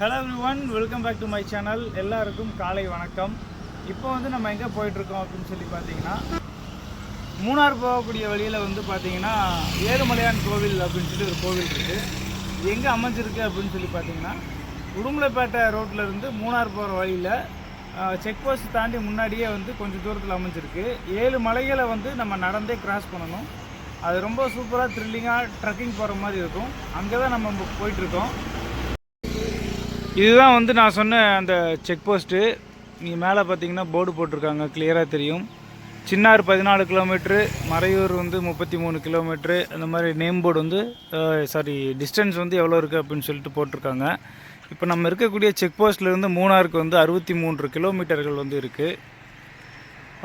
Hello one welcome back to my channel எல்லாருக்கும் காலை வணக்கம். இப்போ வந்து நம்ம எங்கே போயிட்டுருக்கோம் அப்படின்னு சொல்லி பார்த்தீங்கன்னா மூணார் போகக்கூடிய வழியில் வந்து பார்த்தீங்கன்னா ஏழுமலையான் கோவில் அப்படின்னு சொல்லி ஒரு கோவில் இருக்குது இது எங்கே அமைஞ்சிருக்கு அப்படின்னு சொல்லி பார்த்தீங்கன்னா உடுமலைப்பேட்டை ரோட்டில் இருந்து மூணார் போகிற வழியில் செக் போஸ்ட் தாண்டி முன்னாடியே வந்து கொஞ்சம் தூரத்தில் அமைஞ்சிருக்கு. ஏழு மலைகளை வந்து நம்ம நடந்தே கிராஸ் பண்ணணும். அது ரொம்ப சூப்பராக த்ரில்லிங்காக ட்ரெக்கிங் போகிற மாதிரி இருக்கும். அங்கே தான் நம்ம போயிட்டுருக்கோம். இதுதான் வந்து நான் சொன்ன அந்த செக் போஸ்ட்டு நீங்கள் மேலே பார்த்தீங்கன்னா போர்டு போட்டிருக்காங்க. கிளியராக தெரியும். சின்னார் பதினாலு கிலோமீட்ரு மறையூர் வந்து முப்பத்தி மூணு கிலோமீட்ரு அந்த மாதிரி நேம் போர்டு வந்து சாரி டிஸ்டன்ஸ் வந்து எவ்வளோ இருக்குது அப்படின்னு சொல்லிட்டு போட்டிருக்காங்க. இப்போ நம்ம இருக்கக்கூடிய செக் போஸ்ட்லேருந்து மூணாருக்கு வந்து அறுபத்தி மூன்று கிலோமீட்டர்கள் வந்து இருக்குது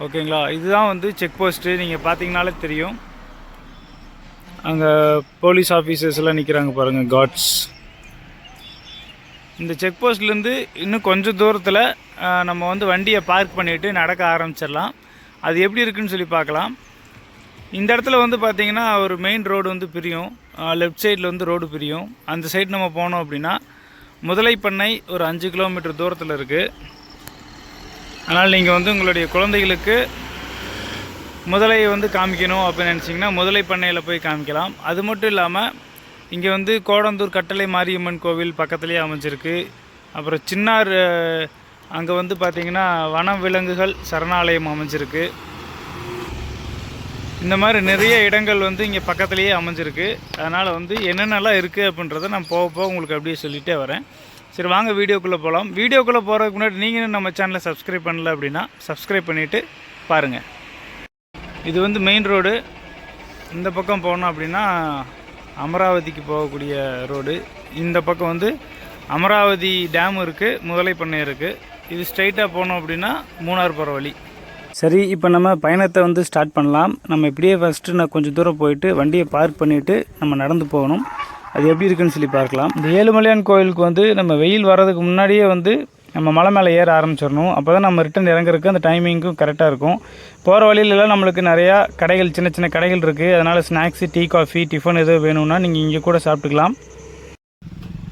ஓகேங்களா இதுதான் வந்து செக் போஸ்ட்டு நீங்கள் பார்த்தீங்கனாலே தெரியும். அங்கே போலீஸ் ஆஃபீஸர்ஸ் எல்லாம் நிற்கிறாங்க பாருங்கள் காட்ஸ் இந்த செக் போஸ்ட்லேருந்து இன்னும் கொஞ்சம் தூரத்தில் நம்ம வந்து வண்டியை பார்க் பண்ணிவிட்டு நடக்க ஆரம்பிச்சிடலாம். அது எப்படி இருக்குன்னு சொல்லி பார்க்கலாம். இந்த இடத்துல வந்து பார்த்திங்கன்னா ஒரு மெயின் ரோடு வந்து பிரியும். லெஃப்ட் சைடில் வந்து ரோடு பிரியும். அந்த சைடு நம்ம போனோம் அப்படின்னா முதலை பண்ணை ஒரு அஞ்சு கிலோமீட்டர் தூரத்தில் இருக்குது அதனால் நீங்கள் வந்து உங்களுடைய குழந்தைகளுக்கு முதலையை வந்து காமிக்கணும் அப்படின்னு நினச்சிங்கன்னா முதலை பண்ணையில் போய் காமிக்கலாம். அது மட்டும் இல்லாமல் இங்கே வந்து கோடந்தூர் கட்டளை மாரியம்மன் கோவில் பக்கத்துலேயே அமைஞ்சிருக்கு. அப்புறம் சின்னார் அங்கே வந்து பார்த்திங்கன்னா வன விலங்குகள் சரணாலயம் அமைஞ்சிருக்கு. இந்த மாதிரி நிறைய இடங்கள் வந்து இங்கே பக்கத்துலேயே அமைஞ்சிருக்கு. அதனால் வந்து என்னென்னலாம் இருக்குது அப்படின்றத நான் போக போக உங்களுக்கு அப்படியே சொல்லிகிட்டே வரேன். சரி வாங்க வீடியோக்குள்ளே போகலாம் வீடியோக்குள்ளே போகிறதுக்கு முன்னாடி நீங்களும் நம்ம சேனலை சப்ஸ்கிரைப் பண்ணல அப்படின்னா சப்ஸ்கிரைப் பண்ணிவிட்டு பாருங்கள் இது வந்து மெயின் ரோடு இந்த பக்கம் போனோம் அப்படின்னா அமராவதிக்கு போகக்கூடிய ரோடு. இந்த பக்கம் வந்து அமராவதி டேம் இருக்குது முதலை பண்ணை இருக்குது இது ஸ்ட்ரைட்டாக போனோம் அப்படின்னா மூணார் போகிற வழி. சரி இப்போ நம்ம பயணத்தை வந்து ஸ்டார்ட் பண்ணலாம். நம்ம இப்படியே ஃபஸ்ட்டு நான் கொஞ்சம் தூரம் போயிட்டு வண்டியை பார்க் பண்ணிவிட்டு நம்ம நடந்து போகணும். அது எப்படி இருக்குன்னு சொல்லி பார்க்கலாம். இந்த ஏழுமலையான் கோயிலுக்கு வந்து நம்ம வெயில் வர்றதுக்கு முன்னாடியே வந்து நம்ம மலை மேலே ஏற ஆரம்பிச்சிடணும். அப்போ தான் நம்ம ரிட்டன் இறங்குறதுக்கு அந்த டைமிங்க்கும் கரெக்டாக இருக்கும். போகிற வழியிலலாம் நம்மளுக்கு நிறையா கடைகள் சின்ன சின்ன கடைகள் இருக்குது அதனால் ஸ்நாக்ஸு டீ காஃபி டிஃபன் எதுவும் வேணும்னா நீங்கள் இங்கே கூட சாப்பிட்டுக்கலாம்.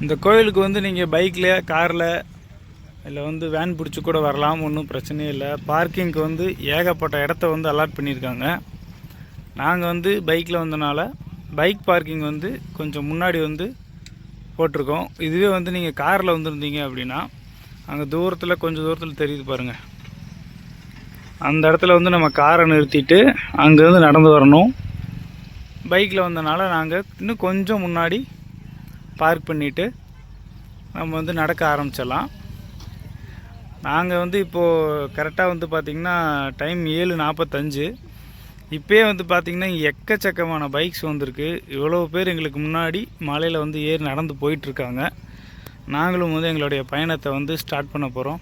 இந்த கோயிலுக்கு வந்து நீங்கள் பைக்கில் காரில் இல்லை வந்து வேன் பிடிச்சி கூட வரலாம். ஒன்றும் பிரச்சனையே இல்லை. பார்க்கிங்க்கு வந்து ஏகப்பட்ட இடத்த வந்து அலாட் பண்ணியிருக்காங்க. நாங்கள் வந்து பைக்கில் வந்தனால பைக் பார்க்கிங் வந்து கொஞ்சம் முன்னாடி வந்து போட்டிருக்கோம். இதுவே வந்து நீங்கள் காரில் வந்திருந்தீங்க அப்படின்னா அங்கே தூரத்தில் கொஞ்சம் தூரத்தில் தெரியுது பாருங்கள் அந்த இடத்துல வந்து நம்ம காரை நிறுத்திட்டு அங்கேருந்து நடந்து வரணும். பைக்கில் வந்தனால நாங்கள் இன்னும் கொஞ்சம் முன்னாடி பார்க் பண்ணிவிட்டு நம்ம வந்து நடக்க ஆரம்பிச்சிடலாம். நாங்கள் வந்து இப்போது கரெக்டாக வந்து பார்த்திங்கன்னா டைம் ஏழு நாற்பத்தஞ்சு இப்போயே வந்து பார்த்திங்கன்னா எக்கச்சக்கமான பைக்ஸ் வந்திருக்கு. இவ்வளோ பேர் எங்களுக்கு முன்னாடி மலையில் வந்து ஏறி நடந்து போயிட்டுருக்காங்க நாங்களும் வந்து எங்களுடைய பயணத்தை வந்து ஸ்டார்ட் பண்ண போகிறோம்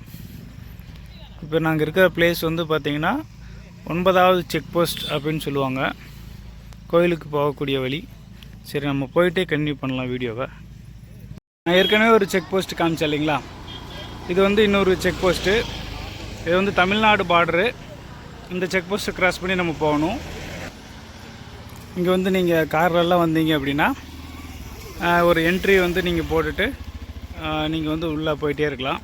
இப்போ நாங்கள் இருக்கிற பிளேஸ் வந்து பார்த்திங்கன்னா ஒன்பதாவது செக் போஸ்ட் அப்படின்னு சொல்லுவாங்க. கோயிலுக்கு போகக்கூடிய வழி. சரி நம்ம போயிட்டே கன்டினியூ பண்ணலாம் வீடியோவை. நான் ஏற்கனவே ஒரு செக் போஸ்ட் காமிச்சேன் இல்லைங்களா? இது வந்து இன்னொரு செக் போஸ்ட்டு இது வந்து தமிழ்நாடு பார்டரு இந்த செக் போஸ்ட்டை கிராஸ் பண்ணி நம்ம போகணும். இங்கே வந்து நீங்கள் கார்லெல்லாம் வந்தீங்க அப்படின்னா ஒரு என்ட்ரி வந்து நீங்கள் போட்டுட்டு நீங்கள் வந்து உள்ளே போயிட்டே இருக்கலாம்.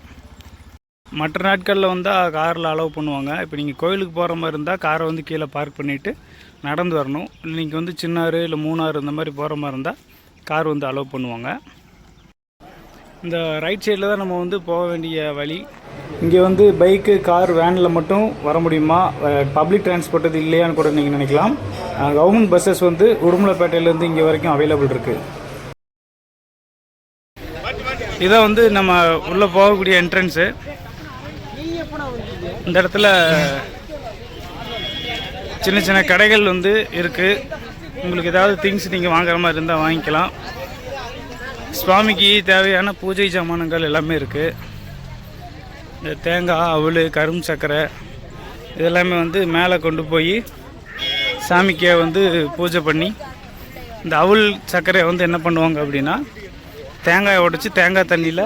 மற்ற நாட்களில் வந்தால் காரில் அலோவ் பண்ணுவாங்க. இப்போ நீங்கள் கோயிலுக்கு போகிற மாதிரி இருந்தால் காரை வந்து கீழே பார்க் பண்ணிவிட்டு நடந்து வரணும். இல்லை நீங்கள் வந்து சின்னாறு இல்லை மூணாறு இந்த மாதிரி போகிற மாதிரி இருந்தால் கார் வந்து அலோவ் பண்ணுவாங்க. இந்த ரைட் சைடில் தான் நம்ம வந்து போக வேண்டிய வழி. இங்கே வந்து பைக்கு கார் வேனில் மட்டும் வர முடியுமா? பப்ளிக் டிரான்ஸ்போர்ட் இது இல்லையான்னு கூட நீங்கள் நினைக்கலாம். கவர்மெண்ட் பஸ்ஸஸ் வந்து உடுமலைப்பேட்டையிலேருந்து இங்கே வரைக்கும் அவைலபிள் இருக்குது இதான் வந்து நம்ம உள்ளே போகக்கூடிய என்ட்ரன்ஸு இந்த இடத்துல சின்ன சின்ன கடைகள் வந்து இருக்குது உங்களுக்கு ஏதாவது திங்ஸ் நீங்கள் வாங்குற மாதிரி இருந்தால் வாங்கிக்கலாம். சுவாமிக்கு தேவையான பூஜை சாமானங்கள் எல்லாமே இருக்குது இந்த தேங்காய் அவல் கரும்பு சர்க்கரை இதெல்லாமே வந்து மேலே கொண்டு போய் சாமிக்கே வந்து பூஜை பண்ணி இந்த அவுள் சர்க்கரையை வந்து என்ன பண்ணுவாங்க அப்படின்னா தேங்காயை உடைச்சி தேங்காய் தண்ணியில்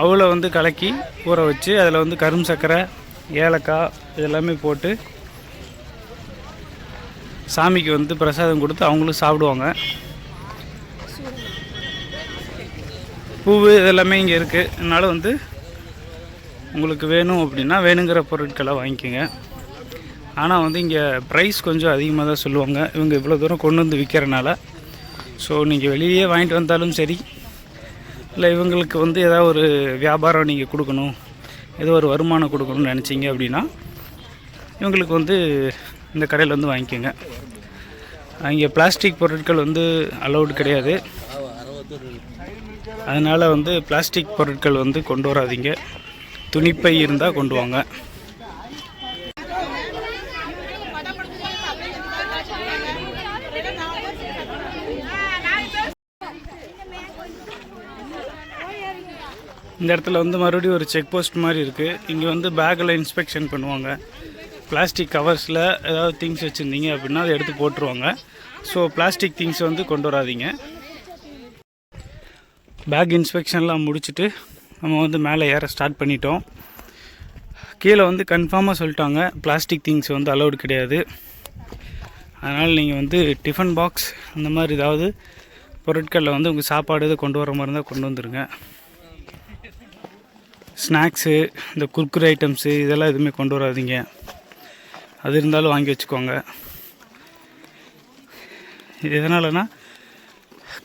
அவளை வந்து கலக்கி ஊற வச்சு அதில் வந்து கரும்பு சர்க்கரை ஏலக்காய் இதெல்லாமே போட்டு சாமிக்கு வந்து பிரசாதம் கொடுத்து அவங்களும் சாப்பிடுவாங்க. பூவு இதெல்லாமே இங்கே இருக்குது அதனால் வந்து உங்களுக்கு வேணும் அப்படின்னா வேணுங்கிற பொருட்களை வாங்கிக்கோங்க. ஆனால் வந்து இங்கே ப்ரைஸ் கொஞ்சம் அதிகமாக தான் சொல்லுவாங்க. இவங்க இவ்வளோ தூரம் கொண்டு வந்து விற்கிறனால ஸோ நீங்கள் வெளியே வாங்கிட்டு வந்தாலும் சரி இல்லை இவங்களுக்கு வந்து ஏதாவது ஒரு வியாபாரம் நீங்கள் கொடுக்கணும் ஏதோ ஒரு வருமானம் கொடுக்கணும்னு நினச்சிங்க அப்படின்னா இவங்களுக்கு வந்து இந்த கடையில் வந்து வாங்கிக்கோங்க. இங்கே பிளாஸ்டிக் பொருட்கள் வந்து அலௌடு கிடையாது. அதனால் வந்து பிளாஸ்டிக் பொருட்கள் வந்து கொண்டு வராதீங்க. துணிப்பை இருந்தால் கொண்டு வாங்க. இந்த இடத்துல வந்து மறுபடியும் ஒரு செக் போஸ்ட் மாதிரி இருக்குது இங்கே வந்து பேக்கில் இன்ஸ்பெக்ஷன் பண்ணுவாங்க. பிளாஸ்டிக் கவர்ஸில் ஏதாவது திங்ஸ் வச்சுருந்தீங்க அப்படின்னா அதை எடுத்து போட்டுருவாங்க. ஸோ பிளாஸ்டிக் திங்ஸ் வந்து கொண்டு வராதீங்க. பேக் இன்ஸ்பெக்ஷன்லாம் முடிச்சுட்டு நம்ம வந்து மேலே ஏற ஸ்டார்ட் பண்ணிட்டோம். கீழே வந்து கன்ஃபார்மாக சொல்லிட்டாங்க பிளாஸ்டிக் திங்ஸ் வந்து அலௌடு கிடையாது. அதனால் நீங்கள் வந்து டிஃபன் பாக்ஸ் அந்த மாதிரி ஏதாவது பொருட்களில் வந்து உங்கள் சாப்பாடு எதுவும் கொண்டு வர மாதிரி இருந்தால் கொண்டு வந்துடுங்க ஸ்நாக்ஸு இந்த குர்குரே ஐட்டம்ஸு இதெல்லாம் எதுவுமே கொண்டு வராதீங்க. அது இருந்தாலும் வாங்கி வச்சுக்கோங்க. இது எதனாலனா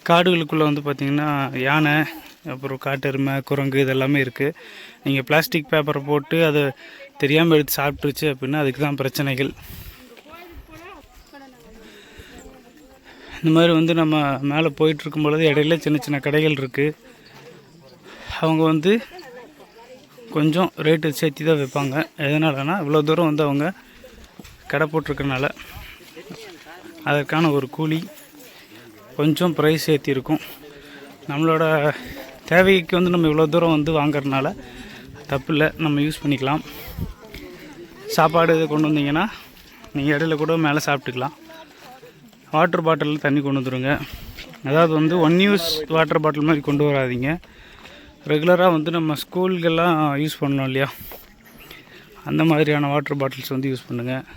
காடுகளுக்குள்ளே வந்து பார்த்திங்கன்னா யானை அப்புறம் காட்டெருமை குரங்கு இதெல்லாமே இருக்குது நீங்கள் பிளாஸ்டிக் பேப்பரை போட்டு அதை தெரியாமல் எடுத்து சாப்பிட்ருச்சு அப்படின்னா அதுக்கு தான் பிரச்சனைகள். இந்த மாதிரி வந்து நம்ம மேலே போயிட்டுருக்கும் பொழுது இடையில சின்ன சின்ன கடைகள் இருக்குது அவங்க வந்து கொஞ்சம் ரேட்டு சேர்த்தி தான் வைப்பாங்க எதனாலனா இவ்வளோ தூரம் வந்து அவங்க கடை போட்டிருக்கனால அதற்கான ஒரு கூலி கொஞ்சம் ப்ரைஸ் ஏற்றி இருக்கும். நம்மளோட தேவைக்கு வந்து நம்ம இவ்வளோ தூரம் வந்து வாங்குறதுனால தப்பு இல்லை. நம்ம யூஸ் பண்ணிக்கலாம். சாப்பாடு இதை கொண்டு வந்தீங்கன்னா நீங்கள் இடையில கூட மேலே சாப்பிட்டுக்கலாம். வாட்டர் பாட்டிலில் தண்ணி கொண்டு வந்துருங்க. அதாவது வந்து ஒன் யூஸ் வாட்டர் பாட்டில் மாதிரி கொண்டு வராதீங்க. ரெகுலராக வந்து நம்ம ஸ்கூல்கெல்லாம் யூஸ் பண்ணோம் இல்லையா? அந்த மாதிரியான வாட்டர் பாட்டில்ஸ் வந்து யூஸ் பண்ணுங்கள்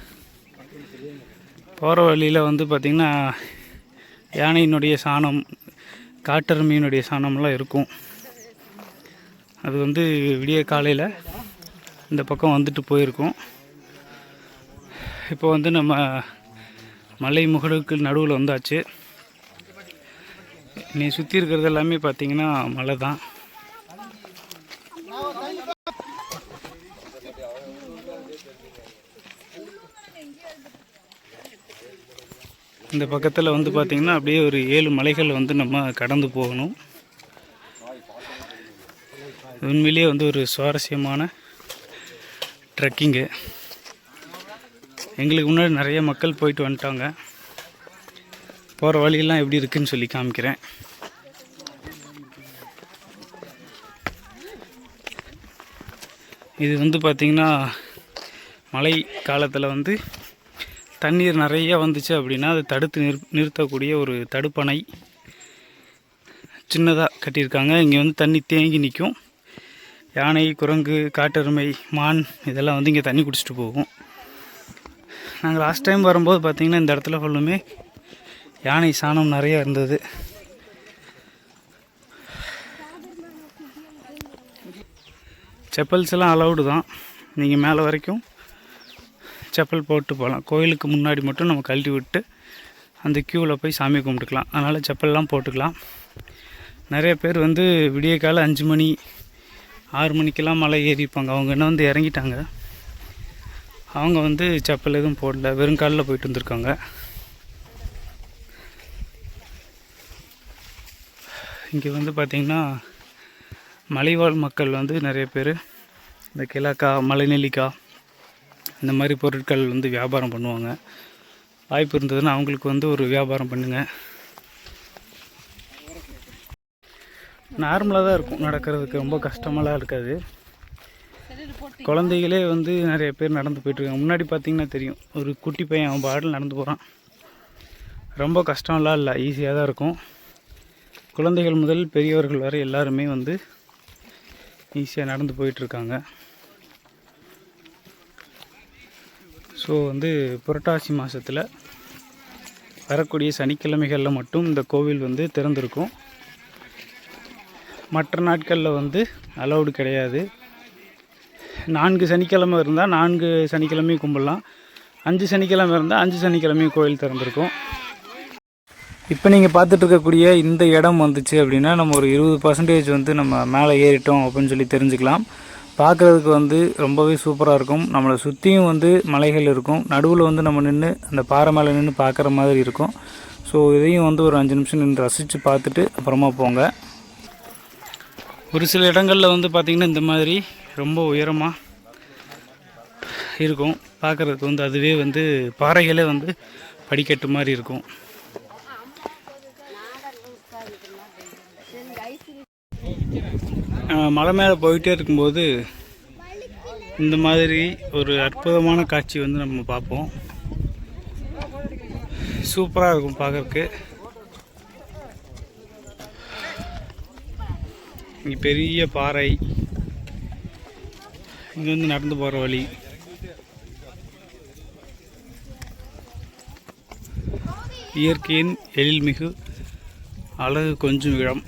போகிற வழியில் வந்து பார்த்திங்கன்னா யானையினுடைய சாணம் காட்டெருமையினுடைய சாணம்லாம் இருக்கும். அது வந்து விடிய காலையில் இந்த பக்கம் வந்துட்டு போயிருக்கும். இப்போ வந்து நம்ம மலை முகடுக்கு நடுவில் வந்தாச்சு. நீ சுற்றி இருக்கிறது எல்லாமே பார்த்தீங்கன்னா மலை தான் இந்த பக்கத்தில் வந்து பார்த்திங்கன்னா அப்படியே ஒரு ஏழு மலைகள் வந்து நம்ம கடந்து போகணும். உண்மையிலேயே வந்து ஒரு சுவாரஸ்யமான ட்ரெக்கிங்கு. எங்களுக்கு முன்னாடி நிறைய மக்கள் போயிட்டு வந்துட்டாங்க. போகிற வழியெல்லாம் எப்படி இருக்குன்னு சொல்லி காமிக்கிறேன். இது வந்து பார்த்திங்கன்னா மழை காலத்தில் வந்து தண்ணீர் நிறைய வந்துச்சு அப்படின்னா அதை தடுத்து நிறு நிறுத்தக்கூடிய ஒரு தடுப்பணை சின்னதாக கட்டியிருக்காங்க. இங்கே வந்து தண்ணி தேங்கி நிற்கும் யானை குரங்கு காட்டெருமை மான் இதெல்லாம் வந்து இங்கே தண்ணி குடிச்சிட்டு போகும். நாங்கள் லாஸ்ட் டைம் வரும்போது பார்த்திங்கன்னா இந்த இடத்துல ஃபுல்லுமே யானை சாணம் நிறையா இருந்தது. செப்பல்ஸ் எல்லாம் அலௌடு தான். நீங்கள் மேலே வரைக்கும் செப்பல் போட்டு போகலாம். கோயிலுக்கு முன்னாடி மட்டும் நம்ம கழட்டி விட்டு அந்த க்யூவில் போய் சாமி கும்பிட்டுக்கலாம். அதனால் செப்பல்லாம் போட்டுக்கலாம். நிறைய பேர் வந்து விடிய காலை அஞ்சு மணி ஆறு மணிக்கெல்லாம் மலை ஏறிப்பாங்க. அவங்க என்ன வந்து இறங்கிட்டாங்க. அவங்க வந்து செப்பல் எதுவும் போடல. வெறும் காலில் போயிட்டு வந்திருக்காங்க. இங்கே வந்து பார்த்திங்கன்னா மலைவாழ் மக்கள் வந்து நிறைய பேர். இந்த கிழக்கா மலைநெல்லிக்காய் இந்த மாதிரி பொருட்கள் வந்து வியாபாரம் பண்ணுவாங்க. வாய்ப்பு இருந்ததுன்னா அவங்களுக்கு வந்து ஒரு வியாபாரம் பண்ணுங்கள் நார்மலாக தான் இருக்கும். நடக்கிறதுக்கு ரொம்ப கஷ்டமெல்லாம் இருக்காது. குழந்தைகளே வந்து நிறைய பேர் நடந்து போயிட்டுருக்காங்க முன்னாடி பார்த்தீங்கன்னா தெரியும். ஒரு குட்டி பையன் அவன் பாடல் நடந்து போகிறான் ரொம்ப கஷ்டம்லாம் இல்லை. ஈஸியாக தான் இருக்கும். குழந்தைகள் முதல் பெரியவர்கள் வரை எல்லாருமே வந்து ஈஸியாக நடந்து போயிட்டுருக்காங்க ஸோ வந்து புரட்டாசி மாதத்தில் வரக்கூடிய சனிக்கிழமைகளில் மட்டும் இந்த கோவில் வந்து திறந்திருக்கும். மற்ற நாட்களில் வந்து அலௌடு கிடையாது. நான்கு சனிக்கிழமை இருந்தால் நான்கு சனிக்கிழமையும் கும்பிடலாம். அஞ்சு சனிக்கிழமை இருந்தால் அஞ்சு சனிக்கிழமையும் கோயில் திறந்திருக்கும். இப்போ நீங்கள் பார்த்துட்டு இருக்கக்கூடிய இந்த இடம் வந்துச்சு அப்படின்னா நம்ம ஒரு இருபது பர்சன்டேஜ் வந்து நம்ம மேலே ஏறிட்டோம் அப்படின்னு சொல்லி தெரிஞ்சுக்கலாம். பார்க்குறதுக்கு வந்து ரொம்பவே சூப்பராக இருக்கும். நம்மளை சுற்றியும் வந்து மலைகள் இருக்கும். நடுவில் வந்து நம்ம நின்று அந்த பாறை மேலே நின்று பார்க்குற மாதிரி இருக்கும். ஸோ இதையும் வந்து ஒரு அஞ்சு நிமிஷம் நின்று ரசித்து பார்த்துட்டு அப்புறமா போங்க. ஒரு சில இடங்களில் வந்து பார்த்திங்கன்னா இந்த மாதிரி ரொம்ப உயரமாக இருக்கும். பார்க்குறதுக்கு வந்து அதுவே வந்து பாறைகளே வந்து படிக்கட்டு மாதிரி இருக்கும். மலை மேலே போயிட்டே இருக்கும்போது இந்த மாதிரி ஒரு அற்புதமான காட்சி வந்து நம்ம பார்ப்போம். சூப்பராக இருக்கும் பார்க்கறக்கு இங்கே பெரிய பாறை. இங்கே வந்து நடந்து போகிற வழி. இயற்கையின் எழில்மிகு அழகு கொஞ்சம் இடம்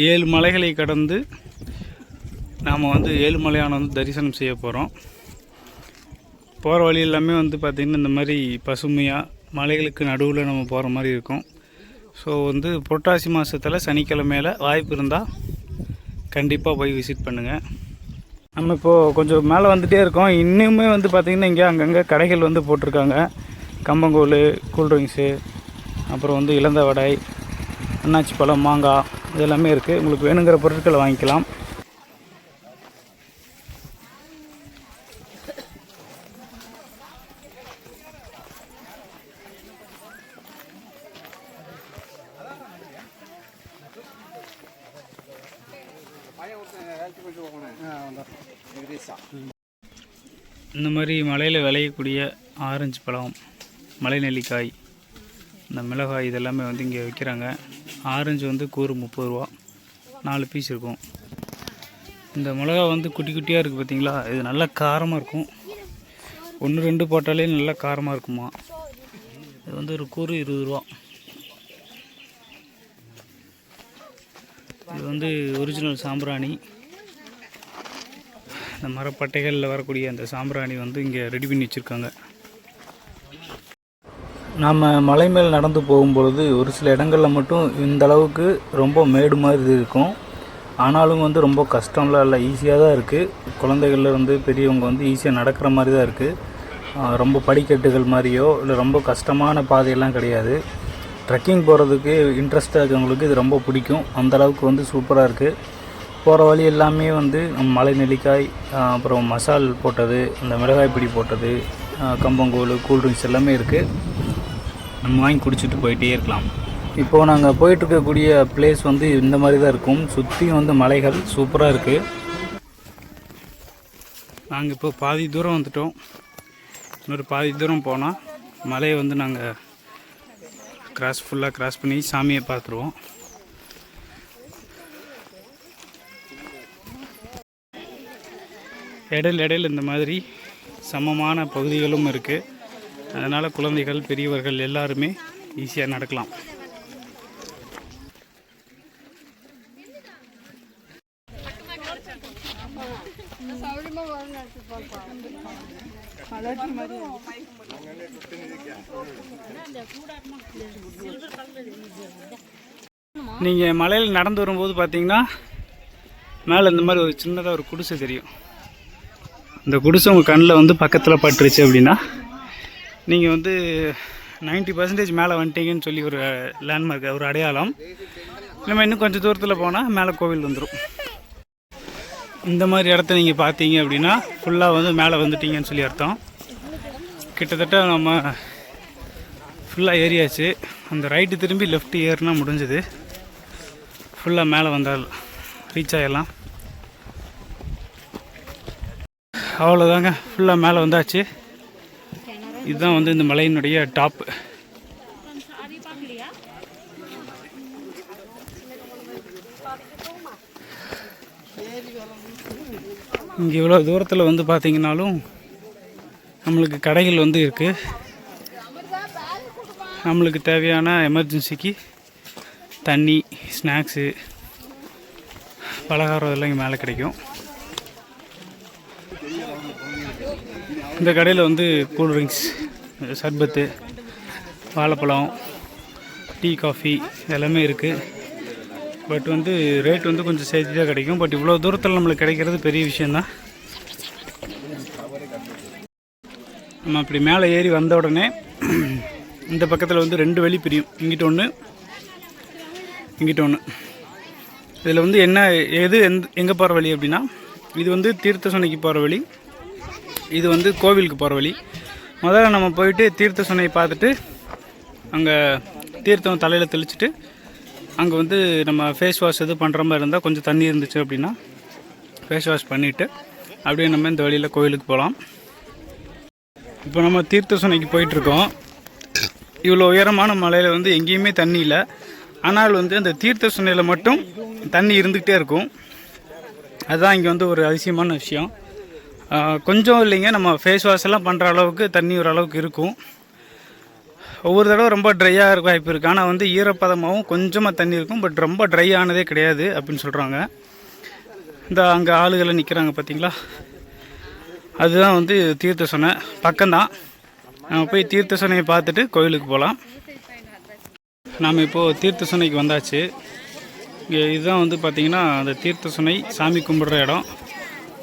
ஏழு மலைகளை கடந்து நாம் வந்து ஏழுமலையான வந்து தரிசனம் செய்ய போகிறோம் போகிற வழி எல்லாமே வந்து பார்த்திங்கன்னா இந்த மாதிரி பசுமையாக மலைகளுக்கு நடுவில் நம்ம போகிற மாதிரி இருக்கும். ஸோ வந்து புரட்டாசி மாதத்தில் சனிக்கிழமையில் வாய்ப்பு இருந்தால் கண்டிப்பாக போய் விசிட் பண்ணுங்கள் நம்ம இப்போது கொஞ்சம் மேலே வந்துகிட்டே இருக்கோம். இன்னுமே வந்து பார்த்திங்கன்னா இங்கே அங்கங்கே கடைகள் வந்து போட்டிருக்காங்க. கம்பங்கூழ் கூல்ட்ரிங்க்ஸு அப்புறம் வந்து இளந்த வடை அன்னாச்சி பழம் மாங்காய் இது எல்லாமே இருக்குது உங்களுக்கு வேணுங்கிற பொருட்களை வாங்கிக்கலாம். இந்த மாதிரி மலையில் விளையக்கூடிய ஆரஞ்சு பழம் மலை நெல்லிக்காய் இந்த மிளகாய் இதெல்லாமே வந்து இங்கே விற்கிறாங்க. ஆரஞ்சு வந்து கூறு முப்பது ரூபா. நாலு பீஸ் இருக்கும். இந்த மிளகா வந்து குட்டி குட்டியாக இருக்குது பார்த்தீங்களா இது நல்லா காரமாக இருக்கும். ஒன்று ரெண்டு போட்டாலே நல்லா காரமாக இருக்குமா? இது வந்து ஒரு கூறு இருபது ரூபா. இது வந்து ஒரிஜினல் சாம்பிராணி. இந்த மரப்பட்டைகளில் வரக்கூடிய அந்த சாம்பிராணி வந்து இங்கே ரெடி பண்ணி வச்சுருக்காங்க. நாம் மலை மேல் நடந்து போகும்பொழுது ஒரு சில இடங்களில் மட்டும் இந்த அளவுக்கு ரொம்ப மேடு மாதிரி இருக்கும். ஆனாலும் வந்து ரொம்ப கஷ்டம்லாம் இல்லை. ஈஸியாக தான் இருக்குது குழந்தைகள்ல வந்து பெரியவங்க வந்து ஈஸியாக நடக்கிற மாதிரி தான் இருக்குது ரொம்ப படிக்கட்டுகள் மாதிரியோ இல்லை ரொம்ப கஷ்டமான பாதையெல்லாம் கிடையாது. ட்ரெக்கிங் போகிறதுக்கு இன்ட்ரெஸ்டாக இருக்கவங்களுக்கு இது ரொம்ப பிடிக்கும். அந்தளவுக்கு வந்து சூப்பராக இருக்குது போகிற வழி எல்லாமே வந்து மலை நெல்லிக்காய் அப்புறம் மசால் போட்டது அந்த மிளகாய் பிடி போட்டது கம்பங்கூழ் கூல்ட்ரிங்க்ஸ் எல்லாமே இருக்குது நம்ம வாங்கி குடிச்சிட்டு போயிட்டே இருக்கலாம். இப்போது நாங்கள் போயிட்டுருக்கக்கூடிய பிளேஸ் வந்து இந்த மாதிரி தான் இருக்கும். சுற்றியும் வந்து மலைகள் சூப்பராக இருக்குது நாங்கள் இப்போ பாதி தூரம் வந்துட்டோம். இன்னொரு பாதி தூரம் போனால் மலையை வந்து நாங்கள் கிராஸ் ஃபுல்லாக கிராஸ் பண்ணி சாமியை பார்த்துருவோம். இடையில இடையில இந்த மாதிரி சமமான பகுதிகளும் இருக்குது அதனால் குழந்தைகள் பெரியவர்கள் எல்லாருமே ஈஸியாக நடக்கலாம். நீங்கள் மலையில் நடந்து வரும்போது பார்த்தீங்கன்னா மேலே இந்த மாதிரி ஒரு சின்னதாக ஒரு குடிசை தெரியும். இந்த குடிசை உங்கள் கண்ணில் வந்து பக்கத்தில் பட்டுருச்சு அப்படின்னா நீங்கள் வந்து 90% பர்சன்டேஜ் மேலே வந்துட்டீங்கன்னு சொல்லி ஒரு லேண்ட்மார்க் ஒரு அடையாளம். நம்ம இன்னும் கொஞ்சம் தூரத்தில் போனால் மேலே கோவில் வந்துடும் இந்த மாதிரி இடத்த நீங்கள் பார்த்தீங்க அப்படின்னா ஃபுல்லாக வந்து மேலே வந்துட்டீங்கன்னு சொல்லி அர்த்தம். கிட்டத்தட்ட நம்ம ஃபுல்லாக ஏறியாச்சு. அந்த ரைட்டு திரும்பி லெஃப்ட் ஏறுனா முடிஞ்சது. ஃபுல்லாக மேலே வந்தால் ரீச் ஆகிடலாம் அவ்வளோதாங்க ஃபுல்லாக மேலே வந்தாச்சு. இதுதான் வந்து இந்த மலையினுடைய டாப் இங்கே இவ்வளோ தூரத்தில் வந்து பார்த்திங்கனாலும் நம்மளுக்கு கடைகள் வந்து இருக்குது நம்மளுக்கு தேவையான எமர்ஜென்சிக்கு தண்ணி ஸ்நாக்ஸு பலகாரம் இதெல்லாம் இங்கே மேலே கிடைக்கும். இந்த கடையில் வந்து கூல்ட்ரிங்க்ஸ் சர்பத்து வாழைப்பழம் டீ காஃபி எல்லாமே இருக்குது பட் வந்து ரேட் வந்து கொஞ்சம் சேர்த்து தான் கிடைக்கும். பட் இவ்வளோ தூரத்தில் நம்மளுக்கு கிடைக்கிறது பெரிய விஷயந்தான் நம்ம அப்படி மேலே ஏறி வந்த உடனே இந்த பக்கத்தில் வந்து ரெண்டு வழி பிரியும். இங்கிட்ட ஒன்று இங்கிட்ட ஒன்று இதில் வந்து என்ன எது எந்த எங்கே போகிற வழி அப்படின்னா இது வந்து தீர்த்த சுனைக்கு போகிற வழி. இது வந்து கோவிலுக்கு போகிற வழி. முதல்ல நம்ம போயிட்டு தீர்த்த சுனையை பார்த்துட்டு அங்கே தீர்த்தம் தலையில் தெளிச்சுட்டு அங்கே வந்து நம்ம ஃபேஸ் வாஷ் எது பண்ணுற மாதிரி இருந்தால் கொஞ்சம் தண்ணி இருந்துச்சு அப்படின்னா ஃபேஸ் வாஷ் பண்ணிவிட்டு அப்படியே நம்ம இந்த வழியில் கோவிலுக்கு போகலாம் இப்போ நம்ம தீர்த்த சுனைக்கு போயிட்டுருக்கோம். இவ்வளோ உயரமான மலையில் வந்து எங்கேயுமே தண்ணி இல்லை. ஆனால் வந்து அந்த தீர்த்த சுனையில் மட்டும் தண்ணி இருந்துக்கிட்டே இருக்கும். அதுதான் இங்கே வந்து ஒரு அதிசயமான விஷயம். கொஞ்சம் இல்லைங்க. நம்ம ஃபேஸ் வாஷ் எல்லாம் பண்ணுற அளவுக்கு தண்ணி ஒரு அளவுக்கு இருக்கும். ஒவ்வொரு தடவை ரொம்ப ட்ரையாக இருக்க வாய்ப்பு இருக்குது ஆனால் வந்து ஈரப்பதமாகவும் கொஞ்சமாக தண்ணி இருக்கும். பட் ரொம்ப ட்ரை ஆனதே கிடையாது அப்படின்னு சொல்கிறாங்க இந்த அங்கே ஆளுகளை நிற்கிறாங்க பார்த்தீங்களா அதுதான் வந்து தீர்த்த சுனை பக்கம்தான். நம்ம போய் தீர்த்த சுனையை பார்த்துட்டு கோயிலுக்கு போகலாம் நாம் இப்போது தீர்த்த சுனைக்கு வந்தாச்சு. இங்கே இதுதான் வந்து பார்த்திங்கன்னா அந்த தீர்த்த சுனை சாமி கும்பிட்ற இடம்.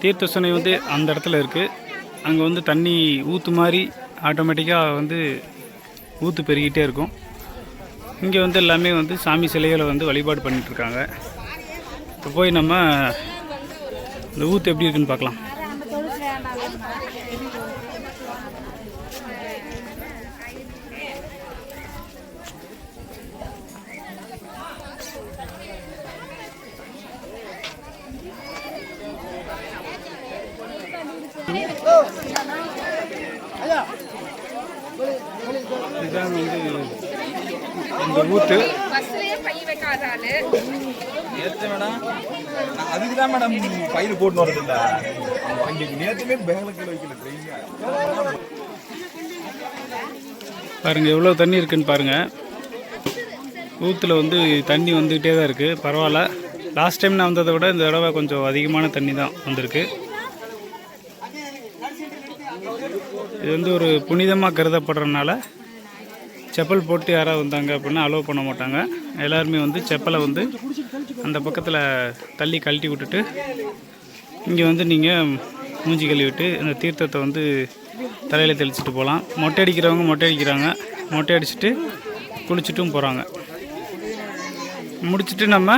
தீர்த்த சுனை வந்து அந்த இடத்துல இருக்குது அங்கே வந்து தண்ணி ஊற்று மாதிரி ஆட்டோமேட்டிக்காக வந்து ஊற்று பெருகிட்டே இருக்கும். இங்கே வந்து எல்லாமே வந்து சாமி சிலைகளை வந்து வழிபாடு பண்ணிகிட்ருக்காங்க இருக்காங்க. இப்போ போய் நம்ம இந்த ஊற்று எப்படி இருக்குன்னு பார்க்கலாம். இதுதான் வந்து இந்த மேடம் அதுக்கு தான் மேடம் பயிர் போட்டு வரது இல்ல அன்னைக்கு நேத்துமே பெங்களூர் வைக்கல ட்ரெயின் பாருங்கள் எவ்வளோ தண்ணி இருக்குன்னு பாருங்கள் ஊற்றுல வந்து தண்ணி வந்துக்கிட்டே தான் இருக்குது பரவாயில்ல. லாஸ்ட் டைம் நான் வந்ததை விட இந்த தடவை கொஞ்சம் அதிகமான தண்ணி தான் வந்திருக்கு. இது வந்து ஒரு புனிதமாக கருதப்படுறதுனால செப்பல் போட்டு யாராவது வந்தாங்க அப்படின்னா அலோவ் பண்ண மாட்டாங்க. எல்லாருமே வந்து செப்பலை வந்து அந்த பக்கத்தில் தள்ளி கழட்டி விட்டுட்டு இங்கே வந்து நீங்கள் மூஞ்சி கழுவிட்டு அந்த தீர்த்தத்தை வந்து தலையில் தெளிச்சிட்டு போகலாம் மொட்டை அடிக்கிறவங்க மொட்டை அடிக்கிறாங்க. மொட்டை அடிச்சுட்டு குளிச்சுட்டும் போகிறாங்க முடிச்சுட்டு நம்ம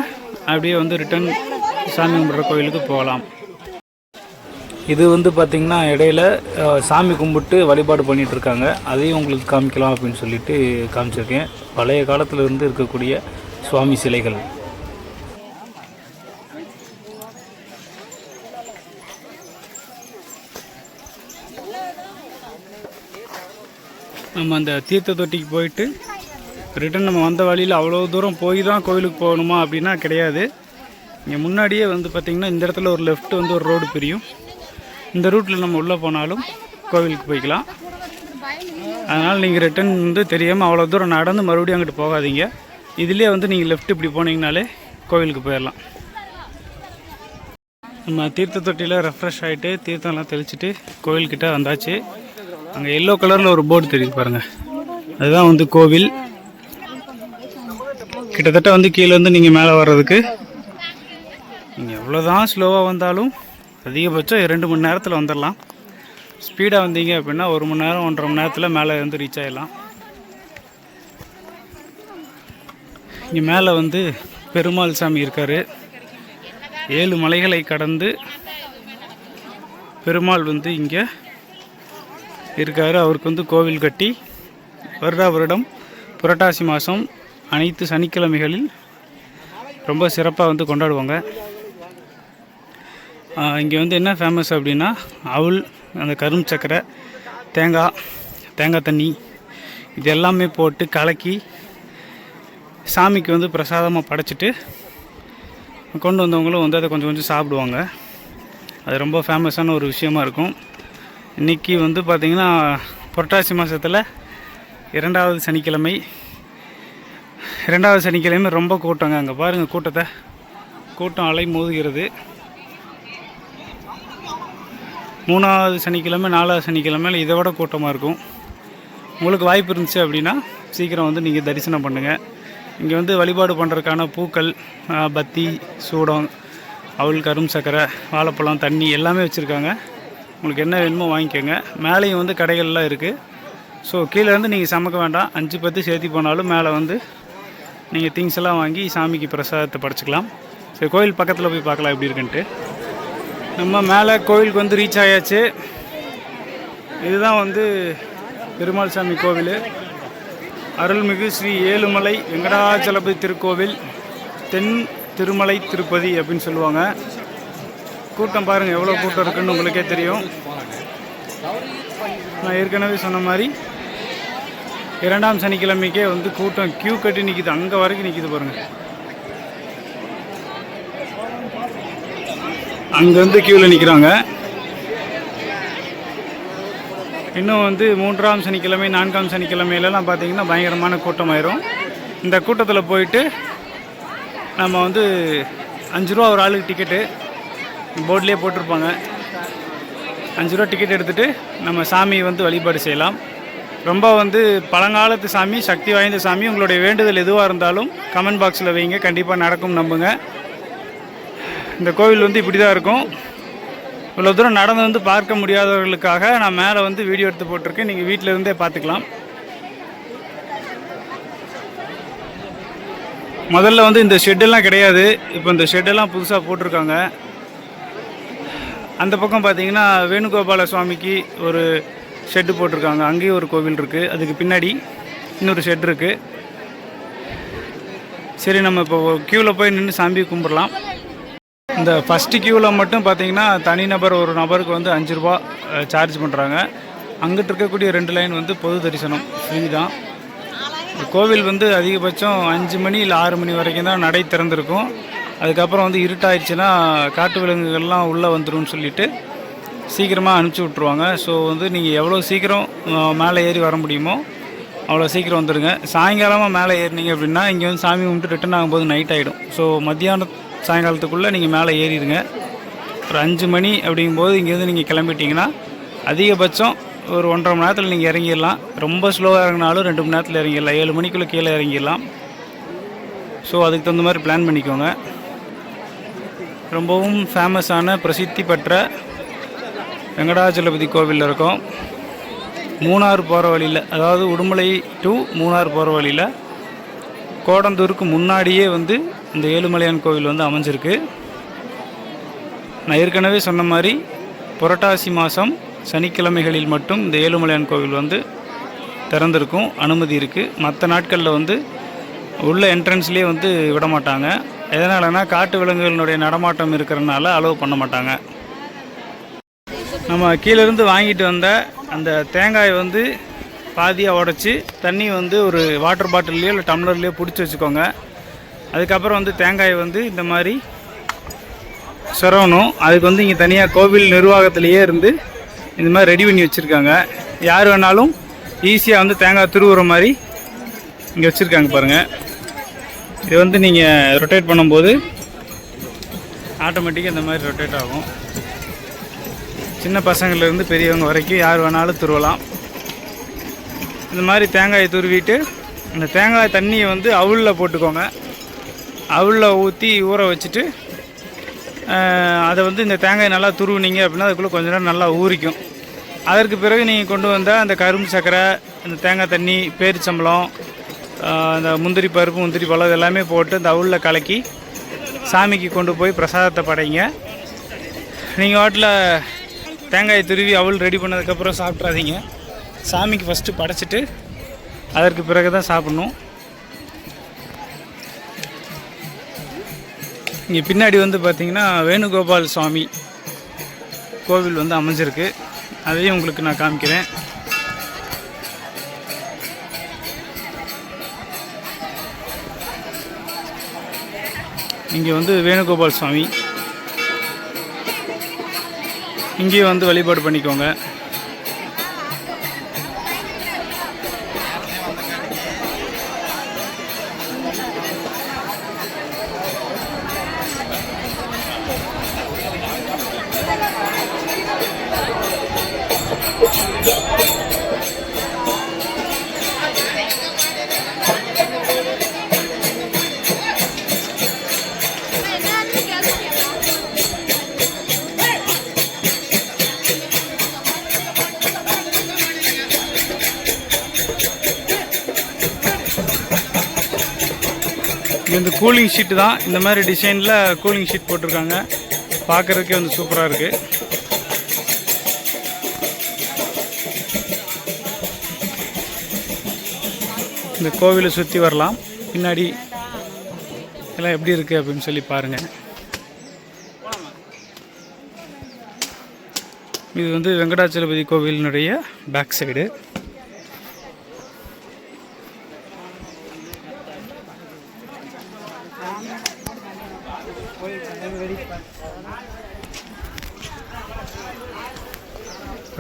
அப்படியே வந்து ரிட்டர்ன் சாமி கும்பிட்ற கோயிலுக்கு போகலாம். இது வந்து பார்த்திங்கன்னா இடையில சாமி கும்பிட்டு வழிபாடு பண்ணிட்டு இருக்காங்க அதையும் உங்களுக்கு காமிக்கலாம் அப்படின்னு சொல்லிட்டு காமிச்சிருக்கேன். பழைய காலத்தில் இருந்து இருக்கக்கூடிய சுவாமி சிலைகள். நம்ம அந்த தீர்த்த தொட்டிக்கு போயிட்டு ரிட்டன் நம்ம வந்த வழியில் அவ்வளோ தூரம் போய் தான் கோயிலுக்கு போகணுமா அப்படின்னா கிடையாது. இங்கே முன்னாடியே வந்து பார்த்திங்கன்னா இந்த இடத்துல ஒரு லெஃப்ட் வந்து ஒரு ரோடு பிரியும். இந்த ரூட்டில் நம்ம உள்ளே போனாலும் கோவிலுக்கு போய்க்கலாம். அதனால் நீங்கள் ரிட்டன் வந்து தெரியாமல் அவ்வளோ தூரம் நடந்து மறுபடியும் அங்கிட்டு போகாதீங்க. இதுலேயே வந்து நீங்கள் லெஃப்ட் இப்படி போனீங்கனாலே கோவிலுக்கு போயிடலாம். நம்ம தீர்த்த தொட்டியில் ரெஃப்ரெஷ் ஆகிட்டு தீர்த்தம்லாம் தெளிச்சுட்டு கோவில்கிட்ட வந்தாச்சு. அங்கே எல்லோ கலரில் ஒரு போர்டு தெரியுது பாருங்கள் அதுதான் வந்து கோவில். கிட்டத்தட்ட வந்து கீழே வந்து நீங்கள் மேலே வர்றதுக்கு நீங்கள் எவ்வளோதான் ஸ்லோவாக வந்தாலும் அதிகபட்சம் ரெண்டு மணி நேரத்தில் வந்துடலாம் ஸ்பீடாக வந்தீங்க அப்படின்னா ஒரு மணி நேரம் ஒன்றரை மணி நேரத்தில் மேலே வந்து ரீச் ஆகிடலாம் இங்கே மேலே வந்து பெருமாள் சாமி இருக்கார். ஏழு மலைகளை கடந்து பெருமாள் வந்து இங்கே இருக்கார். அவருக்கு வந்து கோவில் கட்டி வருடா வருடம் புரட்டாசி மாதம் அனைத்து சனிக்கிழமைகளில் ரொம்ப சிறப்பாக வந்து கொண்டாடுவாங்க. இங்கே வந்து என்ன ஃபேமஸ் அப்படின்னா அவுள் அந்த கரும் சக்கரை தேங்காய் தேங்காய் தண்ணி இது எல்லாமே போட்டு கலக்கி சாமிக்கு வந்து பிரசாதமாக படைச்சிட்டு கொண்டு வந்தவங்களும் வந்து அதை கொஞ்சம் கொஞ்சம் சாப்பிடுவாங்க. அது ரொம்ப ஃபேமஸான ஒரு விஷயமா இருக்கும். இன்றைக்கி வந்து பார்த்திங்கன்னா புரட்டாசி மாதத்தில் இரண்டாவது சனிக்கிழமை இரண்டாவது சனிக்கிழமை ரொம்ப கூட்டங்க அங்கே பாருங்கள் கூட்டத்தை. கூட்டம் அலை மோதுகிறது. மூணாவது சனிக்கிழமை நாலாவது சனிக்கிழமை இதை விட கூட்டமாக இருக்கும். உங்களுக்கு வாய்ப்பு இருந்துச்சு அப்படின்னா சீக்கிரம் வந்து நீங்கள் தரிசனம் பண்ணுங்கள் இங்கே வந்து வழிபாடு பண்ணுறதுக்கான பூக்கள் பத்தி சூடம் அவள் கரும் சக்கரை வாழைப்பழம் தண்ணி எல்லாமே வச்சுருக்காங்க. உங்களுக்கு என்ன வேணுமோ வாங்கிக்கோங்க. மேலேயும் வந்து கடைகள்லாம் இருக்குது ஸோ கீழேருந்து நீங்கள் சமைக்க வேண்டாம். அஞ்சு பத்து சேர்த்தி போனாலும் மேலே வந்து நீங்கள் திங்ஸ் எல்லாம் வாங்கி சாமிக்கு பிரசாதத்தை படைச்சிக்கலாம். சரி கோயில் பக்கத்தில் போய் பார்க்கலாம் எப்படி இருக்குன்ட்டு. நம்ம மேலே கோவிலுக்கு வந்து ரீச் ஆயாச்சு. இதுதான் வந்து பெருமாள் சாமி கோவில். அருள்மிகு ஸ்ரீ ஏழுமலை வெங்கடாச்சலபதி திருக்கோவில் தென் திருமலை திருப்பதி அப்படின்னு சொல்லுவாங்க. கூட்டம் பாருங்கள் எவ்வளோ கூட்டம் இருக்குன்னு உங்களுக்கே தெரியும். நான் ஏற்கனவே சொன்ன மாதிரி இரண்டாம் சனிக்கிழமைக்கே வந்து கூட்டம் கியூ கட்டி நிற்கிது அங்கே வரைக்கும் நிற்கிது பாருங்கள் அங்கே வந்து கியூவில் நிற்கிறாங்க இன்னும் வந்து மூன்றாம் சனிக்கிழமை நான்காம் சனிக்கிழமையிலலாம் பார்த்தீங்கன்னா பயங்கரமான கூட்டமாயிரும். இந்த கூட்டத்தில் போயிட்டு நம்ம வந்து அஞ்சு ரூபா ஒரு ஆளுக்கு டிக்கெட்டு போர்ட்லேயே போட்டிருப்பாங்க. அஞ்சு ரூபா டிக்கெட் எடுத்துகிட்டு நம்ம சாமியை வந்து வழிபாடு செய்யலாம். ரொம்ப வந்து பழங்காலத்து சாமி சக்தி வாய்ந்த சாமி. உங்களுடைய வேண்டுதல் எதுவாக இருந்தாலும் கமெண்ட் பாக்ஸில் வைங்க. கண்டிப்பாக நடக்கும் நம்புங்க. இந்த கோவில் வந்து இப்படி தான் இருக்கும். இவ்வளோ தூரம் நடந்து வந்து பார்க்க முடியாதவர்களுக்காக நான் மேலே வந்து வீடியோ எடுத்து போட்டிருக்கேன். நீங்கள் வீட்டில் இருந்தே பார்த்துக்கலாம். முதல்ல வந்து இந்த ஷெட்டெல்லாம் கிடையாது. இப்போ இந்த ஷெட்டெல்லாம் புதுசாக போட்டிருக்காங்க. அந்த பக்கம் பார்த்தீங்கன்னா வேணுகோபால சுவாமிக்கு ஒரு ஷெட்டு போட்டிருக்காங்க. அங்கேயும் ஒரு கோவில் இருக்குது அதுக்கு பின்னாடி இன்னொரு ஷெட் இருக்குது சரி நம்ம இப்போ க்யூவில் போய் நின்று சாமி கும்பிடலாம். இந்த ஃபஸ்ட்டு க்யூவில் மட்டும் பார்த்தீங்கன்னா தனிநபர் ஒரு நபருக்கு வந்து அஞ்சு ரூபா சார்ஜ் பண்ணுறாங்க அங்கிட்டு இருக்கக்கூடிய ரெண்டு லைன் வந்து பொது தரிசனம் ஃப்ரீ தான். இந்த கோவில் வந்து அதிகபட்சம் அஞ்சு மணி இல்லை ஆறு மணி வரைக்கும் தான் நடை திறந்திருக்கும். அதுக்கப்புறம் வந்து இருட்டாயிடுச்சுன்னா காட்டு விலங்குகள்லாம் உள்ளே வந்துரும்னு சொல்லிட்டு சீக்கிரமாக அனுப்பிச்சி விட்ருவாங்க ஸோ வந்து நீங்கள் எவ்வளோ சீக்கிரம் மேலே ஏறி வர முடியுமோ அவ்வளோ சீக்கிரம் வந்துடுங்க சாயங்காலமாக மேலே ஏறினீங்க அப்படின்னா இங்கே வந்து சாமி கும்பிட்டு ரிட்டன் ஆகும்போது நைட் ஆகிடும் ஸோ மத்தியானம் சாயங்காலத்துக்குள்ளே நீங்கள் மேலே ஏறிடுங்க. ஒரு அஞ்சு மணி அப்படிங்கும்போது இங்கேருந்து நீங்கள் கிளம்பிட்டீங்கன்னா அதிகபட்சம் ஒரு ஒன்றரை மணி நேரத்தில் நீங்கள் இறங்கிடலாம். ரொம்ப ஸ்லோவாக இறங்கினாலும் ரெண்டு மணி நேரத்தில் இறங்கிடலாம். ஏழு மணிக்குள்ளே கீழே இறங்கிடலாம். ஸோ அதுக்கு தகுந்த மாதிரி பிளான் பண்ணிக்கோங்க. ரொம்பவும் ஃபேமஸான பிரசித்தி பெற்ற வெங்கடாச்சலபதி கோவிலில் இருக்கும். மூணார் போகிற வழியில் அதாவது உடுமலை டு மூணார் போகிற வழியில் கோடந்தூருக்கு முன்னாடியே வந்து இந்த ஏழுமலையான் கோவில் வந்து அமைஞ்சிருக்கு. நான் ஏற்கனவே சொன்ன மாதிரி புரட்டாசி மாதம் சனிக்கிழமைகளில் மட்டும் இந்த ஏழுமலையான் கோவில் வந்து திறந்திருக்கும் அனுமதி இருக்குது மற்ற நாட்களில் வந்து உள்ள என்ட்ரன்ஸ்லேயே வந்து விட மாட்டாங்க எதனாலனா காட்டு விலங்குகளினுடைய நடமாட்டம் இருக்கிறனால அலோவ் பண்ண மாட்டாங்க. நம்ம கீழேருந்து வாங்கிட்டு வந்த அந்த தேங்காயை வந்து பாதியாக உடச்சி தண்ணி வந்து ஒரு வாட்டர் பாட்டில்லையோ இல்லை டம்ளர்லேயோ பிடிச்சி வச்சுக்கோங்க. அதுக்கப்புறம் வந்து தேங்காயை வந்து இந்த மாதிரி சொரவணும். அதுக்கு வந்து இங்கே தனியாக கோவில் நிர்வாகத்திலேயே இருந்து இந்த மாதிரி ரெடி பண்ணி வச்சுருக்காங்க. யார் வேணாலும் ஈஸியாக வந்து தேங்காய் துருவுற மாதிரி இங்கே வச்சுருக்காங்க பாருங்கள் இது வந்து நீங்கள் ரொட்டேட் பண்ணும்போது ஆட்டோமேட்டிக்காக இந்த மாதிரி ரொட்டேட் ஆகும். சின்ன பசங்கள்லேருந்து பெரியவங்க வரைக்கும் யார் வேணாலும் துருவலாம். இந்த மாதிரி தேங்காயை துருவிட்டு அந்த தேங்காய் தண்ணியை வந்து அவுளில் போட்டுக்கோங்க. அவுளில் ஊற்றி ஊற வச்சுட்டு அதை வந்து இந்த தேங்காய் நல்லா துருவினீங்க அப்படின்னா அதுக்குள்ளே கொஞ்ச நேரம் நல்லா ஊறிக்கும். அதற்கு பிறகு நீங்கள் கொண்டு வந்தால் அந்த கரும்பு சர்க்கரை அந்த தேங்காய் தண்ணி பேரிச்சம்பளம் அந்த முந்திரி பருப்பு முந்திரி பழம் இது எல்லாமே போட்டு இந்த அவுளில் கலக்கி சாமிக்கு கொண்டு போய் பிரசாதத்தை படைங்க. நீங்கள் வாட்டில் தேங்காயை துருவி அவள் ரெடி பண்ணதுக்கப்புறம் சாப்பிட்றாதீங்க சாமிக்கு ஃபஸ்ட்டு படைச்சிட்டு அதற்கு பிறகு தான் சாப்பிட்ணும். இங்கே பின்னாடி வந்து பார்த்தீங்கன்னா வேணுகோபால் சுவாமி கோவில் வந்து அமைஞ்சிருக்கு. அதையும் உங்களுக்கு நான் காமிக்கிறேன். இங்கே வந்து வேணுகோபால் சுவாமி. இங்கேயும் வந்து வழிபாடு பண்ணிக்கோங்க. ஷீட்டு தான். இந்த மாதிரி டிசைனில் கூலிங் ஷீட் போட்டிருக்காங்க. பார்க்குறதுக்கே வந்து சூப்பராக இருக்குது இந்த கோவிலை சுற்றி வரலாம். பின்னாடி எல்லாம் எப்படி இருக்குது அப்படின்னு சொல்லி பாருங்கள் இது வந்து வெங்கடாச்சலபதி கோவிலினுடைய பேக் சைடு.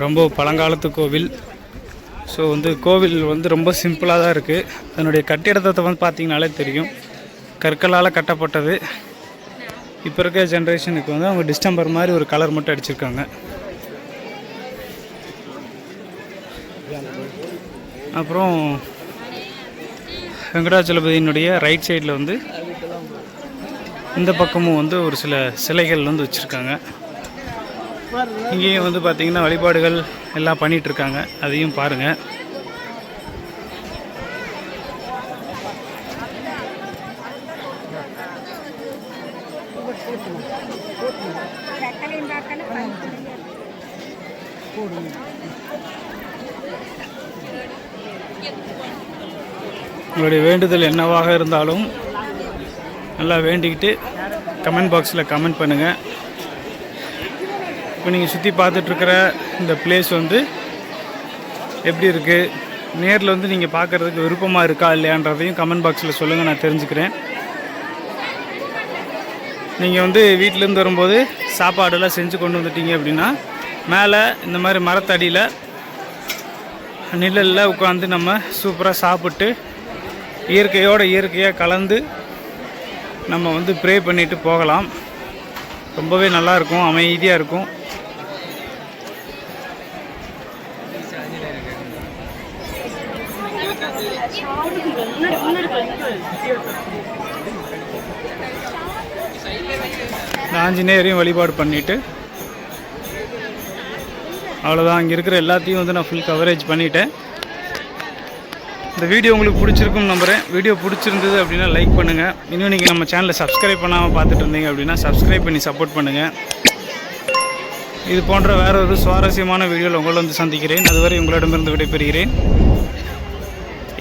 ரொம்ப பழங்காலத்து கோவில். ஸோ வந்து கோவில் வந்து ரொம்ப சிம்பிளாக தான் இருக்குது அதனுடைய கட்டிடத்தை வந்து பார்த்திங்கனாலே தெரியும். கற்களால் கட்டப்பட்டது. இப்போ இருக்க ஜென்ரேஷனுக்கு வந்து அவங்க டிஸ்டம்பர் மாதிரி ஒரு கலர் மட்டும் அடிச்சிருக்காங்க. அப்புறம் வெங்கடாச்சலபதியினுடைய ரைட் சைடில் வந்து இந்த பக்கமும் வந்து ஒரு சில சிலைகள் வந்து வச்சுருக்காங்க. இங்கேயும் வந்து பார்த்தீங்கன்னா வழிபாடுகள் எல்லாம் பண்ணிகிட்ருக்காங்க இருக்காங்க அதையும் பாருங்கள் உங்களுடைய வேண்டுதல் என்னவாக இருந்தாலும் நல்லா வேண்டிக்கிட்டு கமெண்ட் பாக்ஸில் கமெண்ட் பண்ணுங்கள் இப்போ நீங்கள் சுற்றி பார்த்துட்ருக்கிற இந்த பிளேஸ் வந்து எப்படி இருக்குது நேரில் வந்து நீங்கள் பார்க்குறதுக்கு விருப்பமாக இருக்கா இல்லையான்றதையும் கமெண்ட் பாக்ஸில் சொல்லுங்கள் நான் தெரிஞ்சுக்கிறேன். நீங்கள் வந்து வீட்டிலேருந்து வரும்போது சாப்பாடெல்லாம் செஞ்சு கொண்டு வந்துட்டீங்க அப்படின்னா மேலே இந்த மாதிரி மரத்தடியில் நிழலில் உட்காந்து நம்ம சூப்பராக சாப்பிட்டு இயற்கையோட இயற்கையாக கலந்து நம்ம வந்து ப்ரே பண்ணிவிட்டு போகலாம். ரொம்பவே நல்லா இருக்கும். அமைதியாக இருக்கும் ஆஞ்சநேயரையும் வழிபாடு பண்ணிவிட்டு அவ்வளோதான் அங்கே இருக்கிற எல்லாத்தையும் வந்து நான் ஃபுல் கவரேஜ் பண்ணிவிட்டேன் இந்த வீடியோ உங்களுக்கு பிடிச்சிருக்கும் நம்புகிறேன் வீடியோ பிடிச்சிருந்தது அப்படின்னா லைக் பண்ணுங்கள் இன்னும் நீங்கள் நம்ம சேனலை சப்ஸ்கிரைப் பண்ணாமல் பார்த்துட்டு இருந்தீங்க அப்படின்னா சப்ஸ்கிரைப் பண்ணி சப்போர்ட் பண்ணுங்கள் இது போன்ற வேற ஒரு சுவாரஸ்யமான வீடியோவில் உங்களை வந்து சந்திக்கிறேன். அதுவரை உங்களிடமிருந்து விடைபெறுகிறேன்.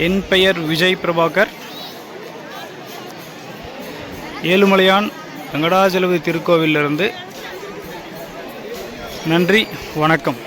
என் பெயர் விஜய் பிரபாகர். ஏழுமலையான் வெங்கடாஜலபதி திருக்கோவிலிருந்து நன்றி வணக்கம்.